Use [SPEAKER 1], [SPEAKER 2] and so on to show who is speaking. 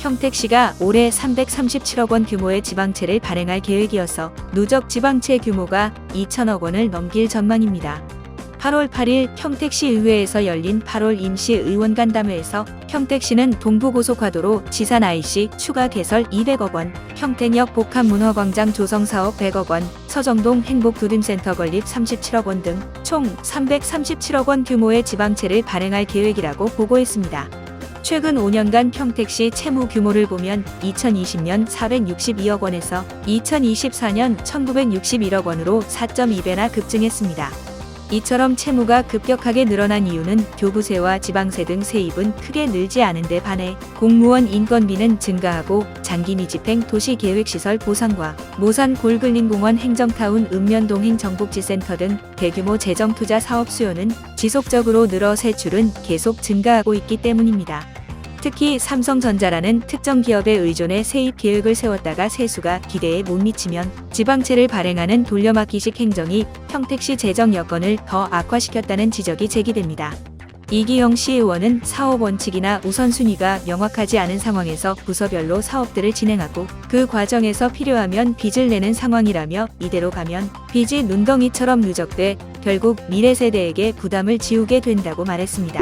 [SPEAKER 1] 평택시가 올해 337억 원 규모의 지방채를 발행할 계획이어서 누적 지방채 규모가 2천억 원을 넘길 전망입니다. 8월 8일 평택시 의회에서 열린 8월 임시 의원 간담회에서 평택시는 동부고속화도로 지산 IC 추가 개설 200억 원, 평택역 복합문화광장 조성 사업 100억 원, 서정동 행복도림센터 건립 37억 원 등 총 337억 원 규모의 지방채를 발행할 계획이라고 보고했습니다. 최근 5년간 평택시 채무 규모를 보면 2020년 462억 원에서 2024년 1961억 원으로 4.2배나 급증했습니다. 이처럼 채무가 급격하게 늘어난 이유는 교부세와 지방세 등 세입은 크게 늘지 않은 데 반해 공무원 인건비는 증가하고 장기 미집행 도시계획시설 보상과 모산 골글림공원 행정타운 읍면동 행 정복지센터 등 대규모 재정투자 사업 수요는 지속적으로 늘어 세출은 계속 증가하고 있기 때문입니다. 특히 삼성전자라는 특정 기업에 의존해 세입 계획을 세웠다가 세수가 기대에 못 미치면 지방채를 발행하는 돌려막기식 행정이 평택시 재정 여건을 더 악화시켰다는 지적이 제기됩니다. 이기영 시 의원은 사업 원칙이나 우선순위가 명확하지 않은 상황에서 부서별로 사업들을 진행하고 그 과정에서 필요하면 빚을 내는 상황이라며 이대로 가면 빚이 눈덩이처럼 누적돼 결국 미래 세대에게 부담을 지우게 된다고 말했습니다.